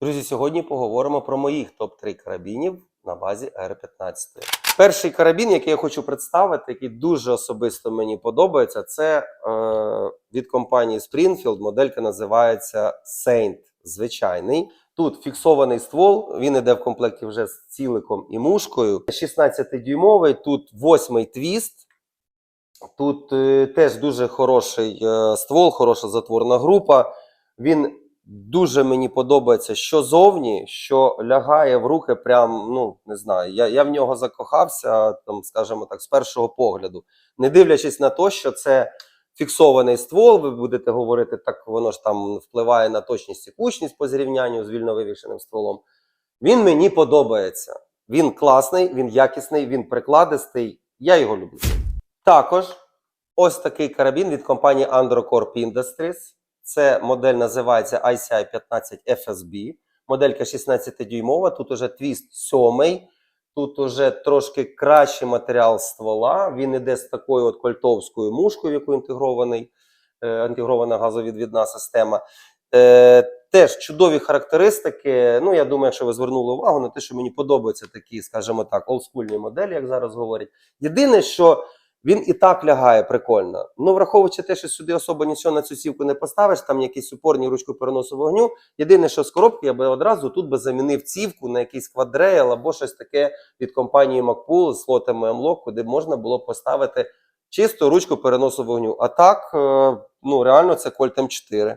Друзі, сьогодні поговоримо про моїх топ-3 карабінів на базі R15. Перший карабін, який я хочу представити, який дуже особисто мені подобається, це е, від компанії Springfield. Моделька називається Saint. Звичайний. Тут фіксований ствол, він іде в комплекті вже з ціликом і мушкою. 16-дюймовий, тут восьмий твіст. Тут е, теж дуже хороший е, ствол, хороша затворна група. Він дуже мені подобається, що зовні, що лягає в руки, прям, ну не знаю. Я, я в нього закохався, там, скажімо так, з першого погляду. Не дивлячись на те, що це фіксований ствол, ви будете говорити, так воно ж там впливає на точність і кучність по зрівнянню з вільно вивішеним стволом. Він мені подобається. Він класний, він якісний, він прикладистий. Я його люблю. Також ось такий карабін від компанії Androcorp Industries. Це модель називається ICI 15 FSB. Моделька 16-дюймова. Тут уже твіст 7. Тут уже трошки кращий матеріал ствола. Він іде з такою от кольтовською мушкою, в яку інтегрований, е, інтегрована газовідвідна система. Е, теж чудові характеристики. Ну, я думаю, якщо ви звернули увагу на те, що мені подобаються такі, скажімо так, олдскульні моделі, як зараз говорять. Єдине, що він і так лягає прикольно. Ну, враховуючи те, що сюди особо нічого на цю сівку не поставиш, там якісь упорні ручку переносу вогню. Єдине, що з коробки я би одразу тут би замінив цівку на якийсь квадрейл або щось таке від компанії MacPool з слотами M-Lock, куди можна було поставити чисто ручку переносу вогню. А так, е, ну реально, це Colt M4.